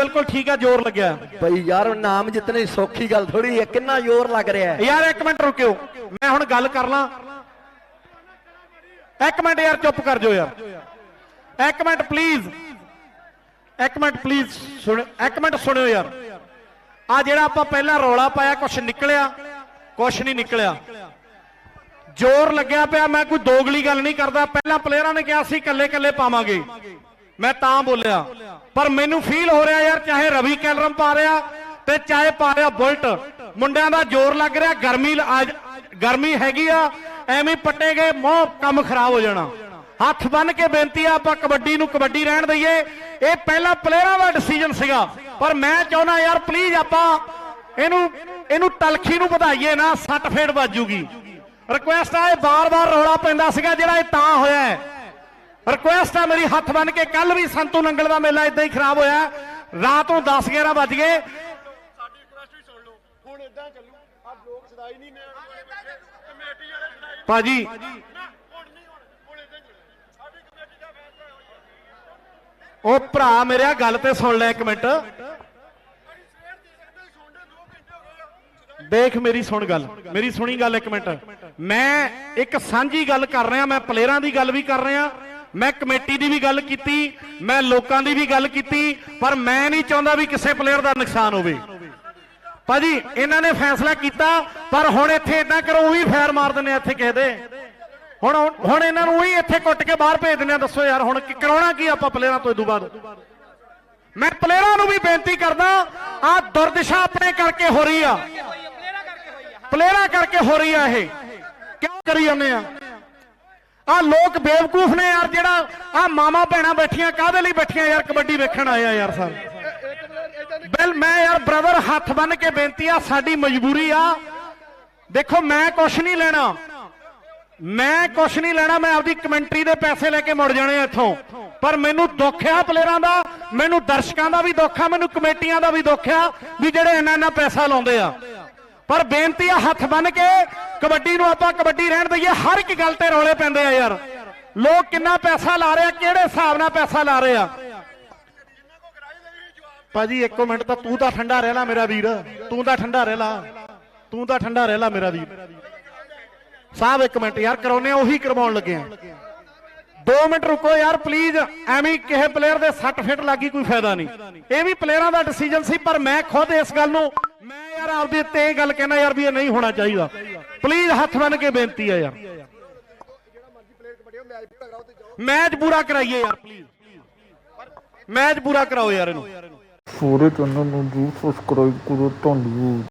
ਬਿਲਕੁਲ ਠੀਕ ਆ ਜ਼ੋਰ ਲੱਗਿਆ। ਬਈ ਯਾਰ ਨਾਮ ਜਿੱਤਣੇ ਸੌਖੀ ਗੱਲ ਥੋੜੀ ਹੈ ਕਿੰਨਾ ਜ਼ੋਰ ਲੱਗ ਰਿਹਾ ਹੈ। ਯਾਰ ਇੱਕ ਮਿੰਟ ਰੁਕਿਓ। ਮੈਂ ਹੁਣ ਗੱਲ ਕਰ ਲਾਂ। ਇੱਕ ਮਿੰਟ ਯਾਰ ਚੁੱਪ ਕਰ ਜਾਓ ਯਾਰ। ਇੱਕ ਮਿੰਟ ਪਲੀਜ਼ ਇੱਕ ਮਿੰਟ ਪਲੀਜ਼ ਸੁਣ ਇੱਕ ਮਿੰਟ ਸੁਣਿਓ ਯਾਰ। ਆ ਜਿਹੜਾ ਆਪਾਂ ਪਹਿਲਾਂ ਰੌਲਾ ਪਾਇਆ ਕੁਛ ਨਿਕਲਿਆ? ਕੁਛ ਨਹੀਂ ਨਿਕਲਿਆ। ਜ਼ੋਰ ਲੱਗਿਆ ਪਿਆ ਮੈਂ ਕੋਈ ਦੋਗਲੀ ਗੱਲ ਨਹੀਂ ਕਰਦਾ। ਪਹਿਲਾਂ ਪਲੇਅਰਾਂ ਨੇ ਕਿਹਾ ਸੀ ਇਕੱਲੇ ਇਕੱਲੇ ਪਾਵਾਂਗੇ। ਮੈਂ ਤਾਂ ਬੋਲਿਆ। ਪਰ ਮੈਨੂੰ ਫੀਲ ਹੋ ਰਿਹਾ ਯਾਰ, ਚਾਹੇ ਰਵੀ ਕੈਲਰਮ ਪਾ ਰਿਹਾ ਤੇ ਚਾਹੇ ਪਾ ਰਿਹਾ ਬੁਲਟ। ਮੁੰਡਿਆਂ ਦਾ ਜ਼ੋਰ ਲੱਗ ਰਿਹਾ, ਗਰਮੀ ਗਰਮੀ ਹੈਗੀ ਆ, ਐਵੇਂ ਪੱਟੇ ਗਏ, ਮੋਹ ਕੰਮ ਖਰਾਬ ਹੋ ਜਾਣਾ। ਹੱਥ ਬੰਨ ਕੇ ਬੇਨਤੀ ਆ, ਆਪਾਂ ਕਬੱਡੀ ਨੂੰ ਕਬੱਡੀ ਰਹਿਣ ਦਈਏ। ਇਹ ਪਹਿਲਾਂ ਪਲੇਅਰਾਂ ਦਾ ਡਿਸੀਜਨ ਸੀਗਾ, ਪਰ ਮੈਂ ਚਾਹੁੰਦਾ ਯਾਰ ਪਲੀਜ਼ ਆਪਾਂ ਇਹਨੂੰ ਇਹਨੂੰ ਤਲਖੀ ਨੂੰ ਵਧਾਈਏ ਨਾ, ਸੱਟ ਫੇੜ ਵੱਜੂਗੀ। ਰਿਕੁਐਸਟ ਆ, ਇਹ ਬਾਰ-ਬਾਰ ਰੌਲਾ ਪੈਂਦਾ ਸੀਗਾ, ਜਿਹੜਾ ਇਹ ਤਾਂ ਹੋਇਆ ਹੈ। ਰਿਕੁਐਸਟ ਆ ਮੇਰੀ ਹੱਥ ਬੰਨ ਕੇ ਕੱਲ ਵੀ ਸੰਤੂ ਨੰਗਲ ਦਾ ਮੇਲਾ ਇਦਾਂ ਹੀ ਖਰਾਬ ਹੋਇਆ। ਰਾਤ ਨੂੰ 10 11 ਵੱਜ ਗਏ। ਸਾਡੀ ਰਿਕੁਐਸਟ ਵੀ ਸੁਣ ਲਓ। ਹੁਣ ਇਦਾਂ ਚੱਲੂ ਆ ਲੋਕ ਸਦਾਈ ਨਹੀਂ ਨੇ ਕਮੇਟੀ ਵਾਲੇ ਸਦਾਈ ਭਾਜੀ। ਉਹ ਭਰਾ ਮੇਰਿਆ ਗੱਲ ਤੇ ਸੁਣ ਲੈ ਇੱਕ ਮਿੰਟ। ਅਸੀਂ ਸਵੇਰ ਦੀ ਸੰਦੇ ਸੁਣਦੇ 2 ਘੰਟੇ ਹੋ ਗਏ ਆ। ਦੇਖ ਮੇਰੀ ਸੁਣ ਗੱਲ ਮੇਰੀ ਸੁਣੀ ਗੱਲ ਇੱਕ ਮਿੰਟ। ਮੈਂ ਇੱਕ ਸਾਂਝੀ ਗੱਲ ਕਰ ਰਿਹਾ ਮੈਂ ਪਲੇਅਰਾਂ ਦੀ ਗੱਲ ਵੀ ਕਰ ਰਿਹਾ। ਮੈਂ ਕਮੇਟੀ ਦੀ ਵੀ ਗੱਲ ਕੀਤੀ ਮੈਂ ਲੋਕਾਂ ਦੀ ਵੀ ਗੱਲ ਕੀਤੀ ਪਰ ਮੈਂ ਨਹੀਂ ਚਾਹੁੰਦਾ ਵੀ ਕਿਸੇ ਪਲੇਅਰ ਦਾ ਨੁਕਸਾਨ ਹੋਵੇ। ਭਾਜੀ ਇਹਨਾਂ ਨੇ ਫੈਸਲਾ ਕੀਤਾ ਪਰ ਹੁਣ ਇੱਥੇ ਇਦਾਂ ਕਰੋ ਉਹੀ ਫੈਰ ਮਾਰ ਦਿੰਦੇ ਆ ਇੱਥੇ ਕਿਸੇ ਦੇ। ਹੁਣ ਹੁਣ ਇਹਨਾਂ ਨੂੰ ਉਹੀ ਇੱਥੇ ਕੁੱਟ ਕੇ ਬਾਹਰ ਭੇਜ ਦਿੰਦੇ ਆ ਦੱਸੋ ਯਾਰ ਹੁਣ ਕੀ ਕਰਾਉਣਾ ਕੀ ਆਪਾਂ ਪਲੇਅਰਾਂ ਤੋਂ ਇਦੋਂ ਬਾਅਦ? ਮੈਂ ਪਲੇਅਰਾਂ ਨੂੰ ਵੀ ਬੇਨਤੀ ਕਰਦਾ ਆ ਦੁਰਦਸ਼ਾ ਆਪਣੇ ਕਰਕੇ ਹੋ ਰਹੀ ਆ। ਪਲੇਅਰਾਂ ਕਰਕੇ ਹੋ ਰਹੀ ਆ ਇਹ। ਕਿਉਂ ਕਰੀ ਜਾਂਦੇ ਆ? ਆ ਲੋਕ ਬੇਵਕੂਫ ਨੇ ਯਾਰ ਜਿਹੜਾ ਆ ਮਾਮਾ ਭੈਣਾਂ ਬੈਠੀਆਂ, ਕਾਹਦੇ ਲਈ ਬੈਠੀਆਂ ਯਾਰ? ਕਬੱਡੀ ਵੇਖਣ ਆਏ ਯਾਰ ਸਰ। ਬਿਲ, ਮੈਂ ਯਾਰ ਬ੍ਰਦਰ ਹੱਥ ਬੰਨ ਕੇ ਬੇਨਤੀ ਆ, ਸਾਡੀ ਮਜਬੂਰੀ ਆ। ਦੇਖੋ, ਮੈਂ ਕੁਛ ਨਹੀਂ ਲੈਣਾ। ਮੈਂ ਕੁਛ ਨਹੀਂ ਲੈਣਾ, ਮੈਂ ਆਪਦੀ ਕਮੈਂਟਰੀ ਦੇ ਪੈਸੇ ਲੈ ਕੇ ਮੁੜ ਜਾਣੇ ਆ ਇੱਥੋਂ। ਪਰ ਮੈਨੂੰ ਦੁੱਖ ਆ ਪਲੇਅਰਾਂ ਦਾ, ਮੈਨੂੰ ਦਰਸ਼ਕਾਂ ਦਾ ਵੀ ਦੁੱਖ ਆ, ਮੈਨੂੰ ਕਮੇਟੀਆਂ ਦਾ ਵੀ ਦੁੱਖ ਆ, ਵੀ ਜਿਹੜੇ ਇੰਨਾ ਇੰਨਾ ਪੈਸਾ ਲਾਉਂਦੇ ਆ। ਪਰ ਬੇਨਤੀ ਆ ਹੱਥ ਬੰਨ ਕੇ ਕਬੱਡੀ ਨੂੰ ਆਪਾਂ ਕਬੱਡੀ ਰਹਿਣ ਦਈਏ, ਹਰ ਇੱਕ ਗੱਲ ਤੇ ਰੌਲੇ ਪੈਂਦੇ ਆ ਯਾਰ। ਲੋਕ ਕਿੰਨਾ ਪੈਸਾ ਲਾ ਰਹੇ ਆ ਕਿਹੜੇ ਹਿਸਾਬ ਨਾਲ ਪੈਸਾ ਲਾ ਰਹੇ? ਆ ਭਾਜੀ, ਇੱਕੋ ਮਿੰਟ ਤਾਂ ਤੂੰ ਤਾਂ ਠੰਡਾ ਰਹਿ ਲਾ ਮੇਰਾ ਵੀਰ, ਤੂੰ ਤਾਂ ਠੰਡਾ ਰਹਿ ਲਾ, ਤੂੰ ਤਾਂ ਠੰਡਾ ਰਹਿ ਲਾ ਮੇਰਾ ਵੀਰ। ਸਾਹਿਬ ਇੱਕ ਮਿੰਟ ਯਾਰ ਕਰਾਉਨੇ ਆ, ਉਹੀ ਕਰਵਾਉਣ ਲੱਗੇ ਆ। 2 ਮਿੰਟ ਰੁਕੋ ਯਾਰ ਪਲੀਜ਼ ਐਵੇਂ ਕਿਸੇ ਪਲੇਅਰ ਦੇ ਸੱਟ ਫਿੱਟ ਲੱਗੀ ਕੋਈ ਫਾਇਦਾ ਨਹੀਂ। ਇਹ ਵੀ ਪਲੇਅਰਾਂ ਦਾ ਡਿਸੀਜਨ ਸੀ, ਪਰ ਮੈਂ ਖੁਦ ਇਸ ਗੱਲ ਨੂੰ, ਮੈਂ ਯਾਰ ਆਪਦੇ ਤੇ ਇਹ ਗੱਲ ਕਹਿਣਾ ਯਾਰ ਵੀ ਇਹ ਨਹੀਂ ਹੋਣਾ ਚਾਹੀਦਾ। ਪਲੀਜ਼ ਹੱਥ ਬੰਨ ਕੇ ਬੇਨਤੀ ਆ ਯਾਰ। ਮੈਚ ਪੂਰਾ ਕਰਾਈਏ ਯਾਰ, ਪਲੀਜ਼। ਮੈਚ ਪੂਰਾ ਕਰਾਓ ਯਾਰ ਇਹਨੂੰ। ਸਾਰੇ ਚੈਨਲ ਨੂੰ ਜਰੂਰ ਸਬਸਕ੍ਰਾਈਬ ਕਰੋ ਧੰਨਵਾਦ